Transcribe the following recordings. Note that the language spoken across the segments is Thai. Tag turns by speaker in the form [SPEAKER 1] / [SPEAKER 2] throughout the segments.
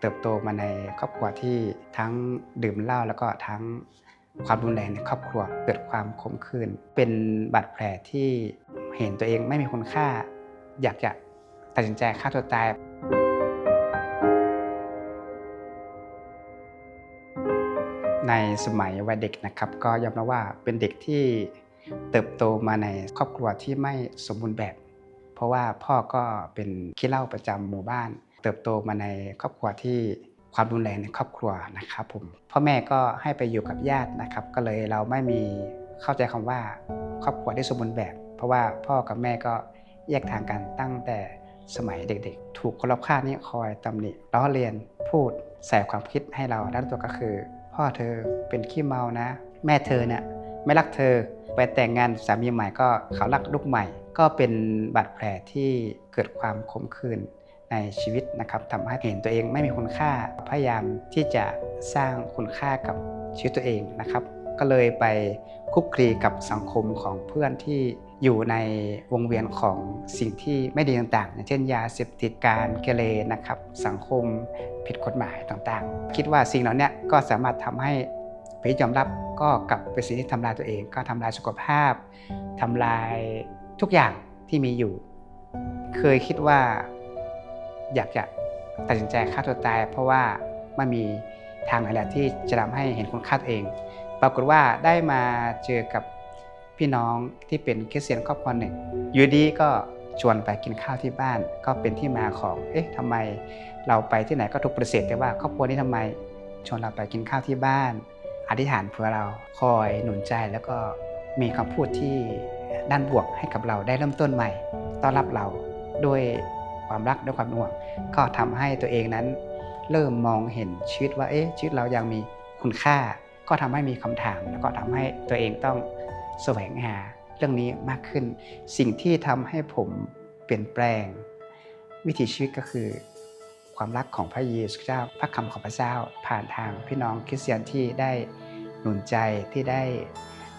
[SPEAKER 1] เติบโตมาในครอบครัวที่ทั้งดื่มเหล้าแล้วก็ทั้งความรุนแรงในครอบครัวเกิดความขมขื่นเป็นบาดแผลที่เห็นตัวเองไม่มีคุณค่า อยากจะตัดสินใจฆ่าตัวตาย ในสมัยวัยเด็กนะครับก็ยอมรับว่าเป็นเด็กที่เติบโตมาในครอบครัวที่ไม่สมบูรณ์แบบ เพราะว่าพ่อก็เป็นขี้เหล้าประจำหมู่บ้าน เติบโตมาในครอบครัวที่ความรุนแรงในครอบครัวนะครับผมพ่อแม่ก็ให้ไปอยู่กับญาตินะครับ ก็เลยเราไม่มีเข้าใจคำว่าครอบครัวที่สมบูรณ์แบบ เพราะว่าพ่อกับแม่ก็แยกทางกันตั้งแต่สมัยเด็กๆ ถูกคนรอบข้างนี่คอยตำหนิล้อเลียนพูดใส่ความคิดให้เราด้านตัวก็คือ พ่อเธอเป็นขี้เมานะ แม่เธอเนี่ยไม่รักเธอไปแต่งงานสามีใหม่ก็เขารักลูกใหม่ ก็เป็นบาดแผลที่เกิดความขมขื่น ในชีวิตนะครับทำให้เห็นตัวเองไม่มีคุณค่าพยายามที่จะสร้างคุณค่ากับชีวิตตัวเองนะครับ ก็เลยไปคุกคลีกับสังคมของเพื่อนที่อยู่ในวงเวียนของสิ่งที่ไม่ดีต่างๆอย่างเช่นยาเสพติดการเกเรนะครับ สังคมผิดกฎหมายต่างๆ คิดว่าสิ่งเหล่านี้ก็สามารถทำให้ไปยอมรับก็กลับเป็นสิ่งที่ทำลายตัวเอง ก็ทำลายสุขภาพทำลายทุกอย่างที่มีอยู่ เคยคิดว่า อยากจะตัดสินใจฆ่าตัวตาย เพราะว่าไม่มีทางไหนแล้วที่จะทำให้เห็นคุณค่าตัวเอง ปรากฏว่าได้มาเจอกับพี่น้องที่เป็นคริสเตียนครอบครัวหนึ่งอยู่ดีก็ชวนไปกินข้าวที่บ้าน ก็เป็นที่มาของ เอ๊ะทำไมเราไปที่ไหนก็ถูกปฏิเสธแต่ว่าครอบครัวนี้ทำไมชวนเราไปกินข้าวที่บ้าน อธิษฐานเพื่อเราคอยหนุนใจแล้วก็มีคำพูดที่ด้านบวกให้กับเราได้เริ่มต้นใหม่ ต้อนรับเราด้วย ความรักด้วยความห่วง ก็ทำให้ตัวเองนั้น เริ่มมองเห็นชีวิตว่าเอ๊ะชีวิตเรายังมีคุณค่า ก็ทำให้มีคำถาม แล้วก็ทำให้ตัวเองต้องแสวงหาเรื่องนี้มากขึ้น สิ่งที่ทำให้ผมเปลี่ยนแปลง วิถีชีวิตก็คือ ความรักของพระเยซูเจ้าพระคำของพระเจ้า ผ่านทางพี่น้องคริสเตียนที่ได้หนุนใจที่ได้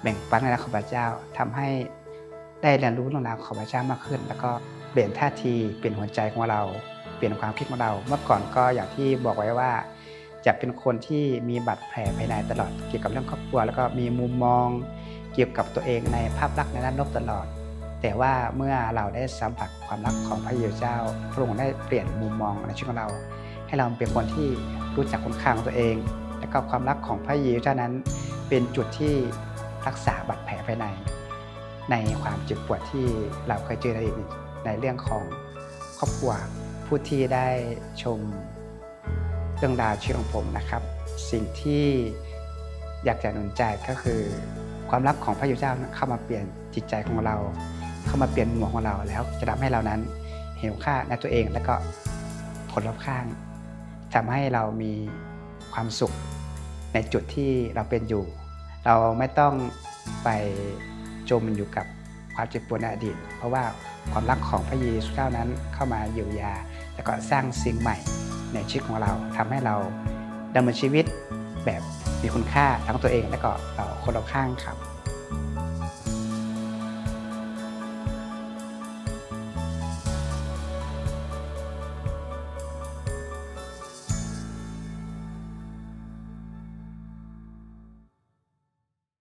[SPEAKER 1] แบ่งปันในรักของพระเจ้าทำให้ได้เรียนรู้เรื่องราวของพระเจ้ามากขึ้น แล้วก็ ลี่ยนท่าทีเปลี่ยนหัวใจของเรา เปลี่ยนความคิดของเรา เมื่อก่อนก็อย่างที่บอกไว้ว่า จะเป็นคนที่มีบาดแผลภายในตลอดเกี่ยวกับเรื่องครอบครัว แล้วก็มีมุมมองเกี่ยวกับตัวเองในภาพลักษณ์ในด้านลบตลอด แต่ว่าเมื่อเราได้สัมผัสความรักของพระเยซูเจ้า พระองค์ได้เปลี่ยนมุมมองในชีวิตของเรา ให้เราเป็นคนที่รู้จักคุณค่าของตัวเอง และก็ความรักของพระเยซูเจ้านั้น เป็นจุดที่รักษาบาดแผลภายใน ในความเจ็บปวดที่เราเคยเจอในอดีต ในเรื่องของครอบครัวผู้ที่ได้ชมเรื่องราวชีวิตของผมนะครับ สิ่งที่อยากจะหนุนใจก็คือ ความรักของพระเยซูเจ้าเข้ามาเปลี่ยนจิตใจของเรา เข้ามาเปลี่ยนมุมมองของเราแล้วจะทำให้เรานั้นเห็นค่าในตัวเองและก็คนรอบข้างทำให้เรามีความสุขในจุดที่เราเป็นอยู่ เราไม่ต้องไปจมอยู่กับความเจ็บปวดในอดีต เพราะว่า ความรักของพระเยซูเจ้านั้นเข้ามาเยียวยา แล้วก็สร้างสิ่งใหม่ในชีวิตของเราทำให้เราดำเนินชีวิตแบบมีคุณค่าทั้งตัวเองและก็ต่อคนรอบข้างครับ